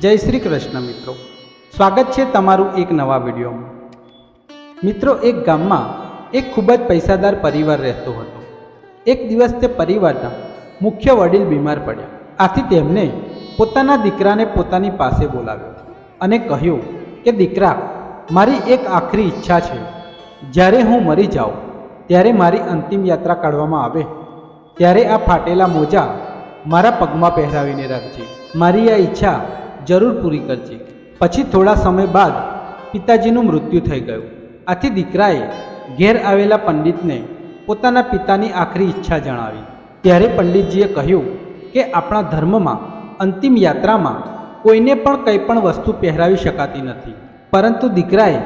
જય શ્રી કૃષ્ણ મિત્રો. સ્વાગત છે તમારું એક નવા વિડીયોમાં. મિત્રો, એક ગામમાં એક ખૂબ જ પૈસાદાર પરિવાર રહેતો હતો. એક દિવસ તે પરિવારના મુખ્ય વડીલ બીમાર પડ્યા. આથી તેમને પોતાના દીકરાને પોતાની પાસે બોલાવ્યો અને કહ્યું કે, દીકરા, મારી એક આખરી ઈચ્છા છે. જ્યારે હું મરી જાઉં, ત્યારે મારી અંતિમ યાત્રા કાઢવામાં આવે, ત્યારે આ ફાટેલા મોજા મારા પગમાં પહેરાવીને રાખજે. મારી આ ઈચ્છા જરૂર પૂરી કરજે. પછી થોડા સમય બાદ પિતાજીનું મૃત્યુ થઈ ગયું. આથી દીકરાએ ઘેર આવેલા પંડિતને પોતાના પિતાની આખરી ઈચ્છા જણાવી. ત્યારે પંડિતજીએ કહ્યું કે આપણા ધર્મમાં અંતિમ યાત્રામાં કોઈને પણ કંઈ પણ વસ્તુ પહેરાવી શકાતી નથી. પરંતુ દીકરાએ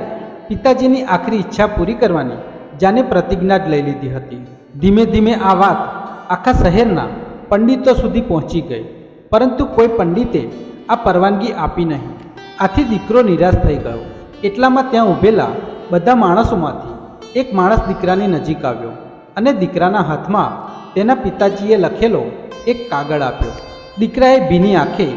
પિતાજીની આખરી ઈચ્છા પૂરી કરવાની જાને પ્રતિજ્ઞા જ લઈ લીધી હતી. ધીમે ધીમે આ વાત આખા શહેરના પંડિતો સુધી પહોંચી ગઈ. પરંતુ કોઈ પંડિતે આ પરવાનગી આપી નહીં. આથી દીકરો નિરાશ થઈ ગયો. એટલામાં ત્યાં ઊભેલા બધા માણસોમાંથી એક માણસ દીકરાની નજીક આવ્યો અને દીકરાના હાથમાં તેના પિતાજીએ લખેલો એક કાગળ આપ્યો. દીકરાએ ભીની આંખે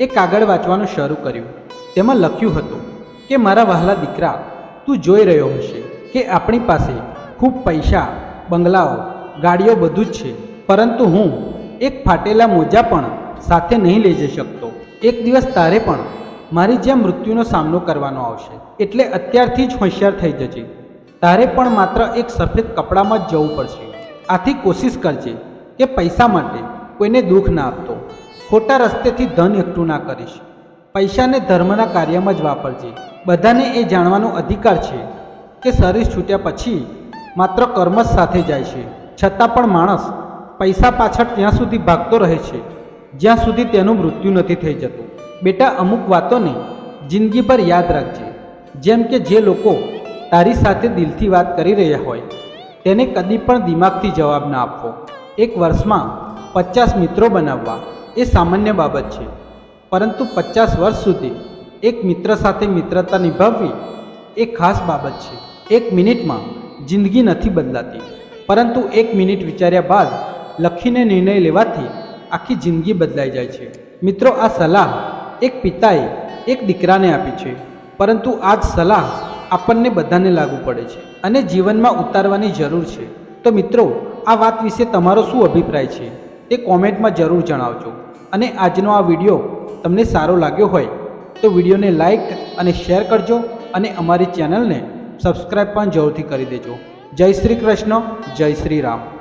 એ કાગળ વાંચવાનું શરૂ કર્યું. તેમાં લખ્યું હતું કે, મારા વહાલા દીકરા, તું જોઈ રહ્યો હશે કે આપણી પાસે ખૂબ પૈસા, બંગલાઓ, ગાડીઓ બધું જ છે. પરંતુ હું એક ફાટેલા મોજા પણ સાથે નહીં લઈ જઈ શકતો. એક દિવસ તારે પણ મારી જેમ મૃત્યુનો સામનો કરવાનો આવશે. એટલે અત્યારથી જ હોશિયાર થઈ જજે. તારે પણ માત્ર એક સફેદ કપડામાં જ જવું પડશે. આથી કોશિશ કરજે કે પૈસા માટે કોઈને દુઃખ ના આપતો. ખોટા રસ્તેથી ધન એકઠું ના કરીશ. પૈસાને ધર્મના કાર્યમાં જ વાપરજે. બધાને એ જાણવાનો અધિકાર છે કે શરીર છૂટ્યા પછી માત્ર કર્મ જ સાથે જાય છે. છતાં પણ માણસ પૈસા પાછળ ત્યાં સુધી ભાગતો રહે છે. જ્યાં સુધી તેનું મૃત્યુ નથી થઈ જતું. બેટા, અમુક વાતોને જિંદગીભર યાદ રાખજે. જેમ કે જે લોકો તારી સાથે દિલથી વાત કરી રહ્યા હોય, તેને કદી પણ દિમાગથી જવાબ ના આપવો. એક વર્ષમાં પચાસ મિત્રો બનાવવા એ સામાન્ય બાબત છે. પરંતુ પચાસ વર્ષ સુધી એક મિત્ર સાથે મિત્રતા નિભાવવી એ ખાસ બાબત છે. એક મિનિટમાં જિંદગી નથી બદલાતી. પરંતુ એક મિનિટ વિચાર્યા બાદ લખીને નિર્ણય લેવાથી આખી જિંદગી બદલાઈ જાય છે. મિત્રો, આ સલાહ એક પિતાએ એક દીકરાને આપી છે. પરંતુ આ જ સલાહ આપણને બધાને લાગુ પડે છે અને જીવનમાં ઉતારવાની જરૂર છે. તો મિત્રો, આ વાત વિશે તમારો શું અભિપ્રાય છે? તે કોમેન્ટમાં જરૂર જણાવજો. અને આજનો આ વીડિયો તમને સારો લાગ્યો હોય, તો વિડીયોને લાઈક અને શેર કરજો અને અમારી ચેનલને સબસ્ક્રાઈબ પણ જરૂરથી કરી દેજો. જય શ્રી કૃષ્ણ, જય શ્રી રામ.